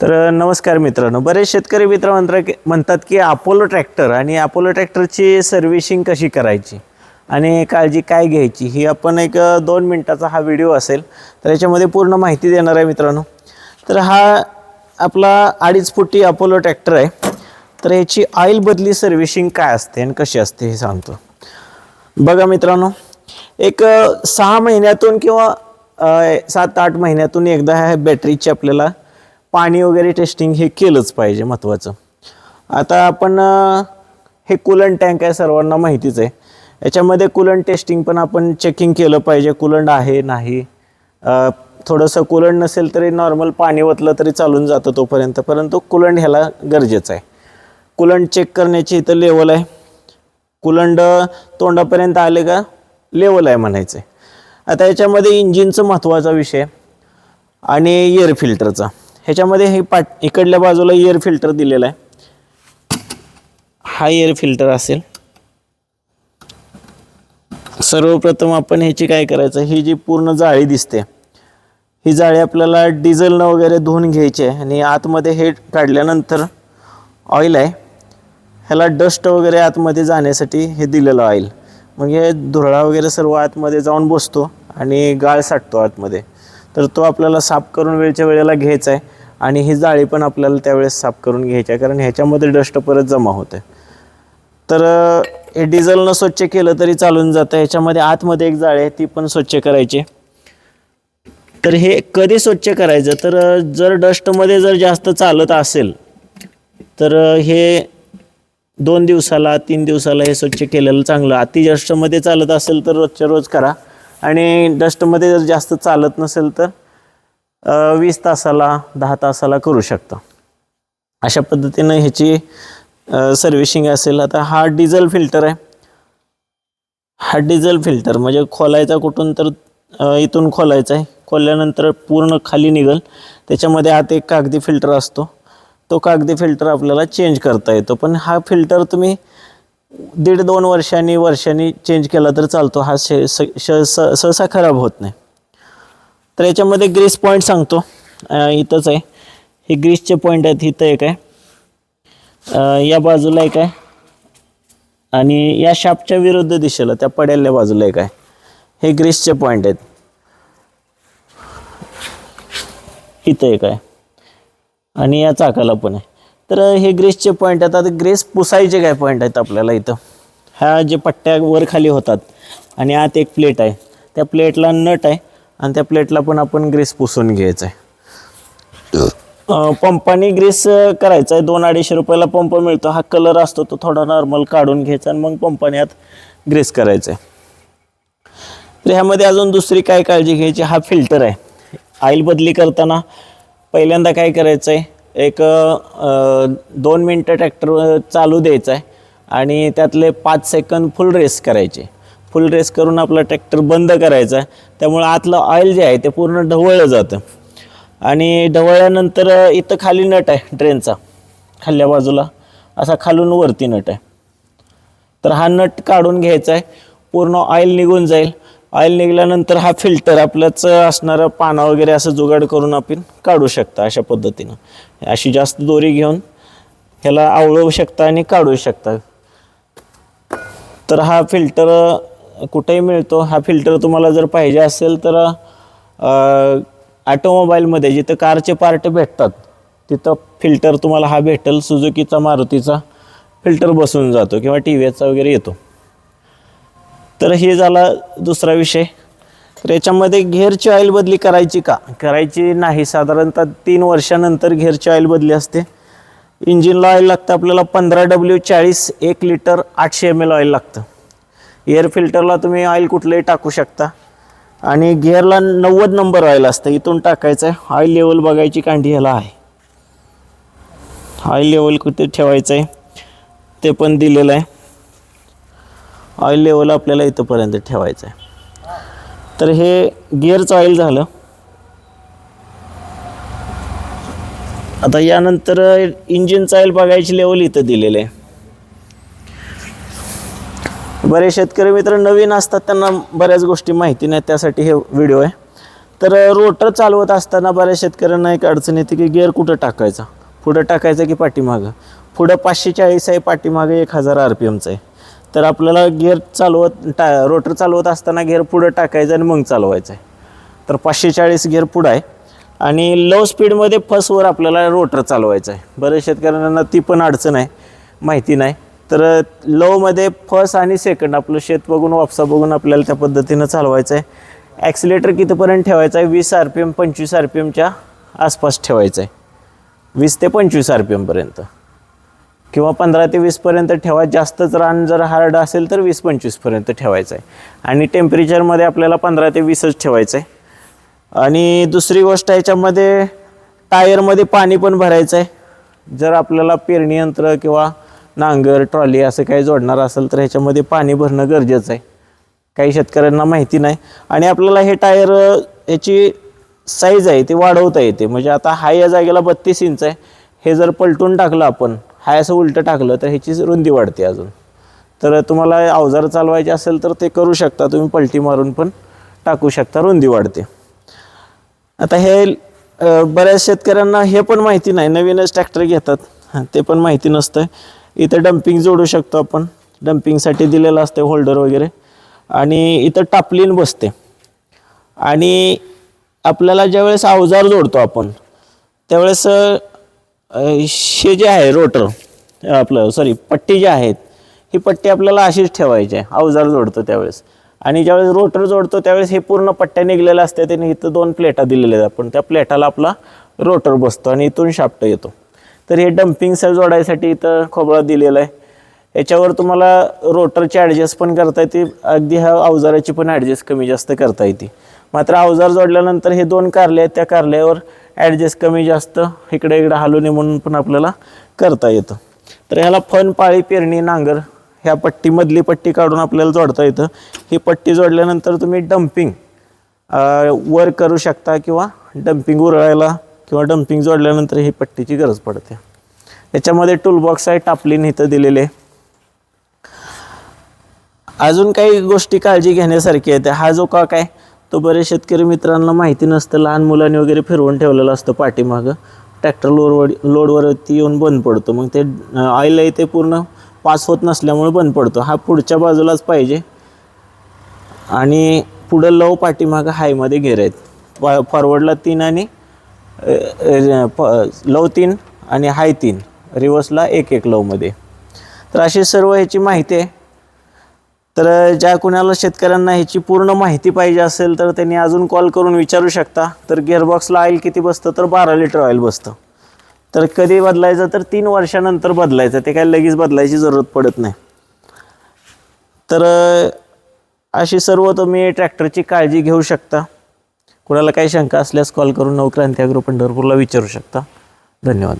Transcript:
तर नमस्कार मित्रांनो. बरेच शेतकरी मित्र म्हणतात की म्हणतात की अपोलो ट्रॅक्टर आणि अपोलो ट्रॅक्टरची सर्व्हिसिंग कशी करायची आणि काळजी काय घ्यायची ही आपण एक दोन मिनटाचा हा व्हिडिओ असेल. तर याच्यामध्ये पूर्ण माहिती देणार आहे मित्रांनो. तर हा आपला अडीच फुटी अपोलो ट्रॅक्टर आहे. तर याची ऑइल बदली सर्व्हिसिंग काय असते आणि कशी असते हे सांगतो. बघा मित्रांनो. एक सहा महिन्यातून किंवा सात आठ महिन्यातून एकदा ह्या बॅटरीची आपल्याला पाणी वगैरे टेस्टिंग हे केलंच पाहिजे महत्त्वाचं आता आपण हे कुलन टँक आहे सर्वांना माहितीच आहे. याच्यामध्ये कुलन टेस्टिंग पण आपण चेकिंग केलं पाहिजे कुलंड आहे नाही. थोडंसं कुलंड नसेल तरी नॉर्मल पाणी ओतलं तरी चालून जातं तोपर्यंत परंतु कुलंड ह्याला गरजेचं आहे. कुलंड चेक करण्याची इथं लेवल आहे. कुलंड तोंडापर्यंत आले का लेवल आहे म्हणायचं आता याच्यामध्ये इंजिनचं महत्त्वाचा विषय आणि एअर फिल्टरचा ह्याच्यामध्ये हे पाट इकडल्या बाजूला एअर फिल्टर दिलेला आहे. हा एअर फिल्टर असेल. सर्वप्रथम आपण ह्याची काय करायचं ही जी पूर्ण जाळी दिसते ही जाळी आपल्याला डिझेलनं वगैरे धुवून घ्यायची आहे आणि आतमध्ये हे काढल्यानंतर ऑइल आहे. ह्याला डस्ट वगैरे आतमध्ये जाण्यासाठी हे दिलेलं ऑइल म्हणजे धुरळा वगैरे सर्व आतमध्ये जाऊन बसतो आणि गाळ साठतो आतमध्ये. तर तो आपल्याला साफ करून वेळच्या वेळेला घ्यायचा आहे. आणि ही जाळी पण आपल्याला त्यावेळेस साफ करून घ्यायची आहे कारण ह्याच्यामध्ये डस्ट परत जमा होते तर हे डिझेलनं स्वच्छ केलं तरी चालून जातं. ह्याच्यामध्ये आतमध्ये एक जाळी आहे ती पण स्वच्छ करायची. तर हे कधी स्वच्छ करायचं? तर जर डस्टमध्ये जर जास्त चालत असेल तर हे दोन दिवसाला तीन दिवसाला हे स्वच्छ केलेलं चांगलं. अति डस्टमध्ये चालत असेल तर रोजच्या रोज करा. आणि डस्टमध्ये जर जास्त चालत नसेल तर वीस तासाला दहा तासाला करू शकता. अशा पद्धतीनं ह्याची सर्व्हिसिंग असेल. आता हा डिझेल फिल्टर आहे. हा डिझेल फिल्टर म्हणजे खोलायचा कुठून तर इथून खोलायचा आहे. खोलल्यानंतर पूर्ण खाली निघल. त्याच्यामध्ये आत एक कागदी फिल्टर असतो. तो कागदी फिल्टर आपल्याला चेंज करता येतो. पण हा फिल्टर तुम्ही दीड दोन वर्षांनी वर्षांनी चेंज केला तर चालतो. हा शे स श- स- सहसा खराब होत नाही. तर याच्यामध्ये ग्रीस पॉईंट सांगतो. इथंच आहे. हे ग्रीसचे पॉईंट आहेत इथं एक आहे. या बाजूला एक आहे. आणि या शापच्या विरुद्ध दिशेला त्या पड्याल्या बाजूला एक आहे. हे ग्रीसचे पॉईंट आहेत. इथं एक आहे. आणि या चाकाला पण आहे. तर हे ग्रेसचे पॉईंट आहेत. आता ग्रेस पुसायचे काय पॉईंट आहेत आपल्याला इथं? ह्या जे पट्ट्या वर खाली होतात आणि आत एक प्लेट आहे. त्या प्लेटला नट आहे. आणि त्या प्लेटला पण आपण ग्रीस पुसून घ्यायचं आहे पंपानी पंपाने करायचं आहे दोन अडीचशे रुपयाला पंप मिळतो. हा कलर असतो तो थोडा नॉर्मल काढून घ्यायचा आणि मग पंपाने आत ग्रीस करायचं आहे तर ह्यामध्ये अजून दुसरी काय काळजी घ्यायची? हा फिल्टर आहे. ऑइल बदली करताना पहिल्यांदा काय करायचं आहे एक दोन मिनटं ट्रॅक्टर चालू द्यायचं आहे आणि त्यातले पाच सेकंद फुल रेस करायचे. फुल रेस करून आपला ट्रॅक्टर बंद करायचा. आहे त्यामुळं आतलं ऑइल जे आहे ते पूर्ण ढवळलं जातं. आणि ढवळल्यानंतर इथं खाली नट आहे ड्रेनचा खाल्ल्या बाजूला. असा खालून वरती नट आहे. तर हा नट काढून घ्यायचा आहे. पूर्ण ऑइल निघून जाईल. ऑइल निघाल्यानंतर हा फिल्टर आपल्याच असणारं पाना वगैरे असं जुगाड करून आपण काढू शकता अशा पद्धतीनं. अशी जास्त दोरी घेऊन ह्याला आवळवू शकता आणि काढू शकता. तर हा फिल्टर कुठेही मिळतो. हा फिल्टर तुम्हाला जर पाहिजे असेल तर ॲटोमोबाईलमध्ये जिथं कारचे पार्ट भेटतात तिथं फिल्टर तुम्हाला हा भेटेल. सुजुकीचा मारुतीचा फिल्टर बसून जातो किंवा टी व्हीचा वगैरे येतो. तर हे झाला दुसरा विषय. तर याच्यामध्ये घेरची ऑइल बदली करायची का? करायची नाही. साधारणतः तीन वर्षानंतर घेरची ऑइल बदली असते. इंजिनला ऑइल लागतं आपल्याला पंधरा डब्ल्यू चाळीस एक लिटर आठशे एम एल ऑइल लागतं. एअर फिल्टरला तुम्ही ऑइल कुठलंही टाकू शकता. आणि गिअरला नव्वद नंबर ऑइल असतं इथून टाकायचं आहे ऑइल लेवल बघायची कांडी ह्याला आहे. ऑइल लेवल कुठे ठेवायचं आहे ते पण दिलेलं आहे. ऑइल लेवल आपल्याला इथंपर्यंत ठेवायचं आहे तर हे गिअरचं ऑइल झालं. आता यानंतर इंजिनचं ऑइल बघायची लेवल इथं दिलेलं आहे. बरेच शेतकरी मित्र नवीन असतात त्यांना बऱ्याच गोष्टी माहिती नाही त्यासाठी हे व्हिडिओ आहे. तर रोटर चालवत असताना बऱ्याच शेतकऱ्यांना एक अडचण येते की गिअर कुठं टाकायचा? पुढं टाकायचं की पाठीमागं? पुढं पाचशे चाळीस आहे पाठीमागं एक हजार आर पी एमचं आहे. तर आपल्याला गिअर चालवत टा रोटर चालवत असताना गिअर पुढं टाकायचं आणि मग चालवायचं आहे. तर पाचशे चाळीस गिअर पुढं आहे. आणि लो स्पीडमध्ये फर्स्टवर आपल्याला रोटर चालवायचं आहे. बऱ्याच शेतकऱ्यांना ती पण अडचण आहे माहिती नाही. तर लोमध्ये फर्स्ट आणि सेकंड आपलं शेत बघून वापसा बघून आपल्याला त्या पद्धतीनं चालवायचं आहे ॲक्सिलेटर कितीपर्यंत ठेवायचं आहे वीस आर पी एम पंचवीस आर पी एमच्या आसपास ठेवायचं आहे वीस ते पंचवीस आर पी एमपर्यंत किंवा पंधरा ते वीसपर्यंत ठेवा. जास्तच रान जर हार्ड असेल तर वीस पंचवीसपर्यंत ठेवायचं आहे आणि टेम्परेचरमध्ये आपल्याला पंधरा ते वीसच ठेवायचं आहे आणि दुसरी गोष्ट याच्यामध्ये टायरमध्ये पाणी पण भरायचं आहे जर आपल्याला पेरणी यंत्र किंवा नांगर ट्रॉली असं काही जोडणार असेल तर ह्याच्यामध्ये पाणी भरणं गरजेचं आहे. काही शेतकऱ्यांना माहिती नाही. आणि आपल्याला हे टायर ह्याची साईज आहे ती वाढवता येते. म्हणजे आता हाय या जागेला बत्तीस इंच आहे. हे जर पलटून टाकलं आपण हाय असं उलटं टाकलं तर ह्याची रुंदी वाढते अजून. तर तुम्हाला अवजार चालवायचे असेल तर ते करू शकता. तुम्ही पलटी मारून पण टाकू शकता रुंदी वाढते. आता हे बऱ्याच शेतकऱ्यांना हे पण माहिती नाही. नवीनच ट्रॅक्टर घेतात. ते पण माहिती नसतं इथं डम्पिंग जोडू शकतो आपण. डम्पिंगसाठी दिलेलं असते होल्डर वगैरे. आणि इथं टापलीन बसते. आणि आपल्याला ज्यावेळेस अवजार जोडतो आपण त्यावेळेस हे जे आहे रोटर आपलं सॉरी पट्टी जी आहेत ही पट्टी आपल्याला अशीच ठेवायची आहे. अवजार जोडतो त्यावेळेस. आणि ज्यावेळेस रोटर जोडतो त्यावेळेस हे पूर्ण पट्ट्या निघलेल्या असतात आणि इथं दोन प्लेटा दिलेल्या आहेत आपण. त्या प्लेटाला आपला रोटर बसतो आणि इथून शाफ्ट येतो. तर हे डम्पिंग सेल जोडायसाठी इथं खोबळा दिलेला आहे. याच्यावर तुम्हाला रोटरची ॲडजस्ट पण करता येते. अगदी ह्या अवजाराची पण ॲडजस्ट कमी जास्त करता येते. मात्र अवजार जोडल्यानंतर हे दोन कारले आहेत. त्या कारल्यावर ॲडजस्ट कमी जास्त इकडे इकडे हलू म्हणून पण आपल्याला करता येतं. तर ह्याला फन पाळी पेरणी नांगर ह्या पट्टीमधली पट्टी काढून आपल्याला जोडता येतं. ही पट्टी जोडल्यानंतर तुम्ही डम्पिंग वर करू शकता किंवा डम्पिंग उरळायला किंवा डम्पिंग जोडल्यानंतर ही पट्टीची गरज पडते. याच्यामध्ये टूलबॉक्स आहे टापलीन इथं दिलेले. आहे अजून काही गोष्टी काळजी घेण्यासारखी आहेत. हा जो काक आहे तो बरेच शेतकरी मित्रांना माहिती नसतं लहान मुलांनी वगैरे फिरवून ठेवलेलं असतं पाठीमागं. ट्रॅक्टर लोडवर लोडवरती येऊन बंद पडतो. मग ते ऑइल आहे ते पूर्ण पास होत नसल्यामुळे बंद पडतो. हा पुढच्या बाजूलाच पाहिजे. आणि पुढं लव पाठीमागं हायमध्ये घेर आहेत. फॉरवर्डला तीन आणि प- लव तीन आणि हाय तीन. रिवर्सला एक एक लवमध्ये तर अशी सर्व ह्याची माहिती आहे. तर ज्या कुणाला शेतकऱ्यांना ह्याची पूर्ण माहिती पाहिजे असेल तर त्यांनी अजून कॉल करून विचारू शकता. तर गिअरबॉक्सला ऑइल किती बसतं? तर बारा लिटर ऑइल बसतं. तर कधी बदलायचं? तर तीन वर्षानंतर बदलायचं. ते काय लगेच बदलायची जरूरत पडत नाही. तर अशी सर्व तुम्ही ट्रॅक्टरची काळजी घेऊ शकता. कुणाला काही शंका असल्यास कॉल करून नवक्रांती अग्रो पंढरपूरला विचारू शकता. धन्यवाद.